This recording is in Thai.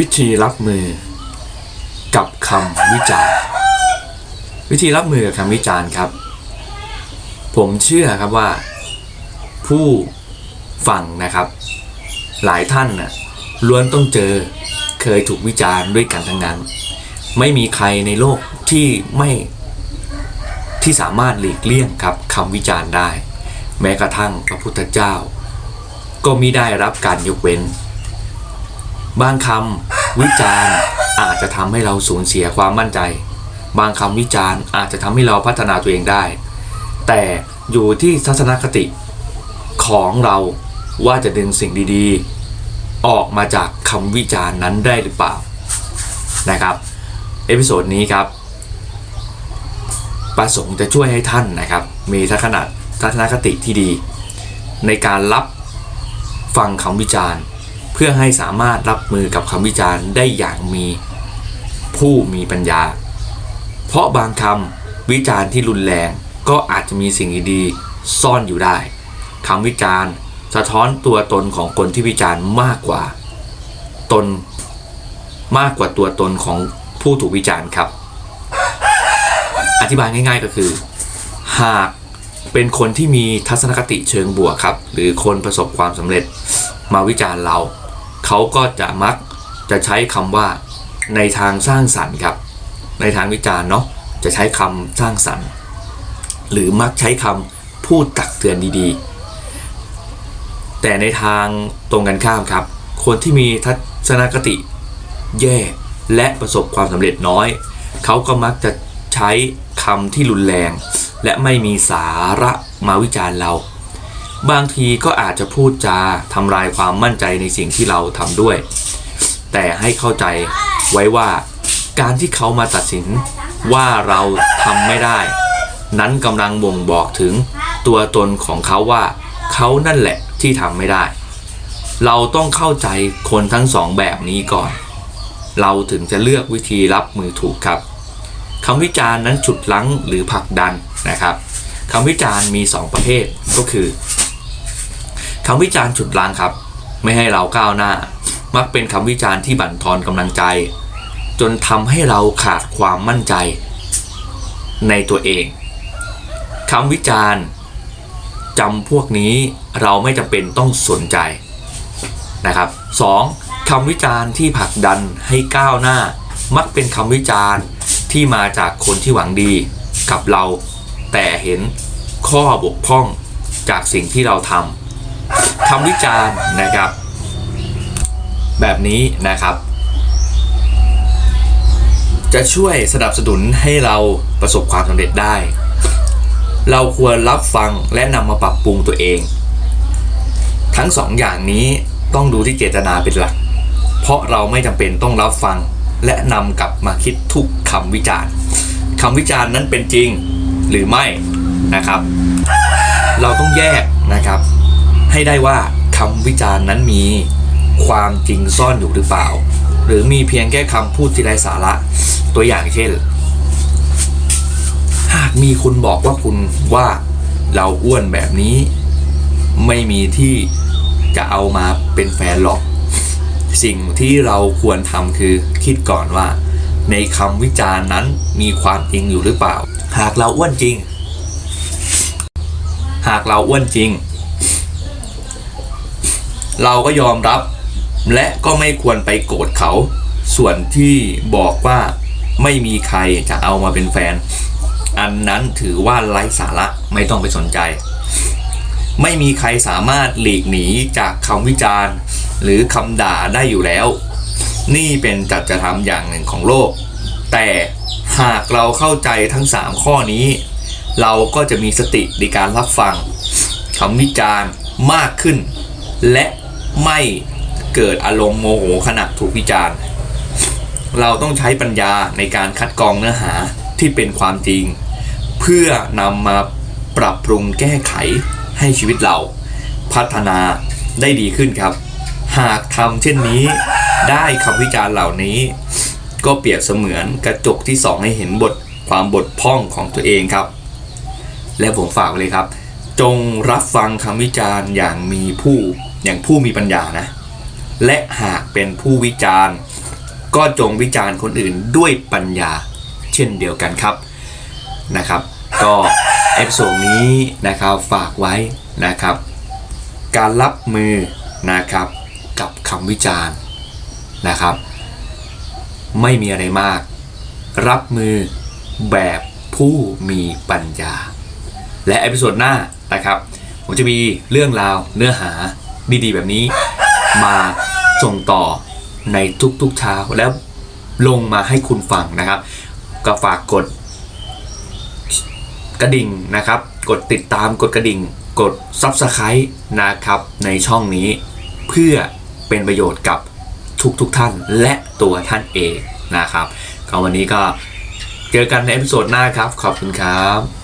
วิธีรับมือกับคำวิจารณ์ วิธีรับมือกับคำวิจารณ์ครับ ผมเชื่อครับว่า ผู้ฟังนะครับ หลายท่านน่ะล้วนต้องเจอเคยถูกวิจารณ์ด้วยกันทั้งนั้น ไม่มีใครในโลกที่ไม่ที่สามารถหลีกเลี่ยงครับคำวิจารณ์ได้ แม้กระทั่งพระพุทธเจ้า ก็มิได้รับการยกเว้น บางคำวิจารณ์อาจจะทำให้เราสูญเสียความมั่นใจ บางคำวิจารณ์อาจจะทำให้เราพัฒนาตัวเองได้ แต่อยู่ที่ทัศนคติของเราว่าจะดึงสิ่งดีๆ ออกมาจากคำวิจารณ์นั้นได้หรือเปล่านะครับ เอพิโซดนี้ครับ ประสงค์จะช่วยให้ท่านนะครับ มีทัศนทัศนคติที่ดี ในการรับฟังคำวิจารณ์ เพื่อให้สามารถรับมือกับคำวิจารณ์ได้อย่างมีผู้มีปัญญา เพราะบางคำวิจารณ์ที่รุนแรงก็อาจจะมีสิ่งดีๆซ่อนอยู่ได้คำวิจารณ์สะท้อนตัวตนของคนที่วิจารณ์มากกว่า ตนมากกว่าตัวตนของผู้ถูกวิจารณ์ครับ อธิบายง่ายๆก็คือ หากเป็นคนที่มีทัศนคติเชิงบวกครับ หรือคนประสบความสำเร็จมาวิจารณ์เรา เขาก็จะมักจะใช้คำว่าในทางสร้างสรรค์ครับ ในทางวิจารณ์เนาะจะใช้คำสร้างสรรค์ หรือมักใช้คำพูดตักเตือนดีๆ แต่ในทางตรงกันข้ามครับ คนที่มีทัศนคติแย่และประสบความสำเร็จน้อย เขาก็มักจะใช้คำที่รุนแรง และไม่มีสาระมาวิจารณ์เรา บางทีก็อาจจะพูดจาทำลายความมั่นใจในสิ่งที่เราทำด้วย แต่ให้เข้าใจไว้ว่าการที่เขามาตัดสินว่าเราทำไม่ได้ นั้นกำลังบ่งบอกถึงตัวตนของเขาว่าเขานั่นแหละที่ทำไม่ได้ เราต้องเข้าใจคนทั้งสองแบบนี้ก่อน เราถึงจะเลือกวิธีรับมือถูกครับคำวิจารณ์นั้นฉุดลั้งหรือผลักดันนะครับคำวิจารณ์มี 2 ประเภทก็คือ คำวิจารณ์ฉุดลั้งครับ ไม่ให้เราก้าวหน้า มักเป็นคำวิจารณ์ที่บั่นทอนกำลังใจ จนทำให้เราขาดความมั่นใจ ในตัวเองคำวิจารณ์จำพวกนี้เราไม่จำเป็นต้องสนใจนะครับ 2. คำวิจารณ์ที่ผลักดันให้ก้าวหน้า มักเป็นคำวิจารณ์ที่มาจากคนที่หวังดีกับเรา แต่เห็นข้อบกพร่องจากสิ่งที่เราทำ คำวิจารณ์นะครับ แบบนี้นะครับ จะช่วยสนับสนุนให้เราประสบความสำเร็จได้ เราควรรับฟังและนำมาปรับปรุงตัวเอง ทั้งสองอย่างนี้ต้องดูที่เจตนาเป็นหลัก เพราะเราไม่จำเป็นต้องรับฟังและนำกลับมาคิดทุกคำวิจารณ์คำวิจารณ์นั้นเป็นจริงหรือไม่นะครับ เราต้องแยกนะครับ ให้ได้ว่าคำวิจารณ์นั้นมีความจริงซ่อนอยู่หรือเปล่า หรือมีเพียงแค่คำพูดที่ไร้สาระ ตัวอย่างเช่น หากมีคุณบอกว่าคุณว่าเราอ้วนแบบนี้ ไม่มีที่จะเอามาเป็นแฟนหรอก สิ่งที่เราควรทำคือคิดก่อนว่า ในคำวิจารณ์นั้นมีความจริงอยู่หรือเปล่า หากเราอ้วนจริง หากเราอ้วนจริง เราก็ยอมรับ และก็ไม่ควรไปโกรธเขา ส่วนที่บอกว่าไม่มีใครจะเอามาเป็นแฟน อันนั้นถือว่าไร้สาระไม่ต้องไปสนใจ ไม่มีใครสามารถหลีกหนีจากคำวิจารณ์ หรือคำด่าได้อยู่แล้ว นี่เป็นจัดจะทำอย่างหนึ่งของโลก แต่หากเราเข้าใจทั้ง 3 ข้อนี้ เราก็จะมีสติในการรับฟังคำวิจารณ์มากขึ้น และ ไม่เกิดอารมณ์โมโหขณะถูกวิจารณ์ เราต้องใช้ปัญญาในการคัดกรองเนื้อหาที่เป็นความจริง เพื่อนำมาปรับปรุงแก้ไขให้ชีวิตเราพัฒนาได้ดีขึ้นครับ หากทำเช่นนี้ได้คำวิจารณ์เหล่านี้ ก็เปรียบเสมือนกระจกที่สองให้เห็นบทความบทพ่องของตัวเองครับ และผมฝากเลยครับ จงรับฟังคำวิจารณ์อย่างมีผู้ อย่างผู้มีปัญญานะ และหากเป็นผู้วิจารณ์ ก็จงวิจารณ์คนอื่นด้วยปัญญาเช่นเดียวกันครับนะครับ ก็เอพิโซดนี้นะครับฝากไว้นะครับ การรับมือนะครับกับคำวิจารณ์นะครับ ไม่มีอะไรมาก รับมือแบบผู้มีปัญญา และเอพิโซดหน้านะครับ ผมจะมีเรื่องราวเนื้อหา ดีๆ แบบนี้ มาส่งต่อในทุกๆเช้าแล้วลงมาให้คุณฟังนะครับ ก็ฝากกดกระดิ่งนะครับ กดติดตามกดกระดิ่ง กด Subscribe นะครับ ในช่องนี้เพื่อเป็นประโยชน์กับทุกๆทท่านและตัวท่านเองนะครับก็วันนี้ก็เจอกันในเอพิโซดหน้าครับ ขอบคุณครับ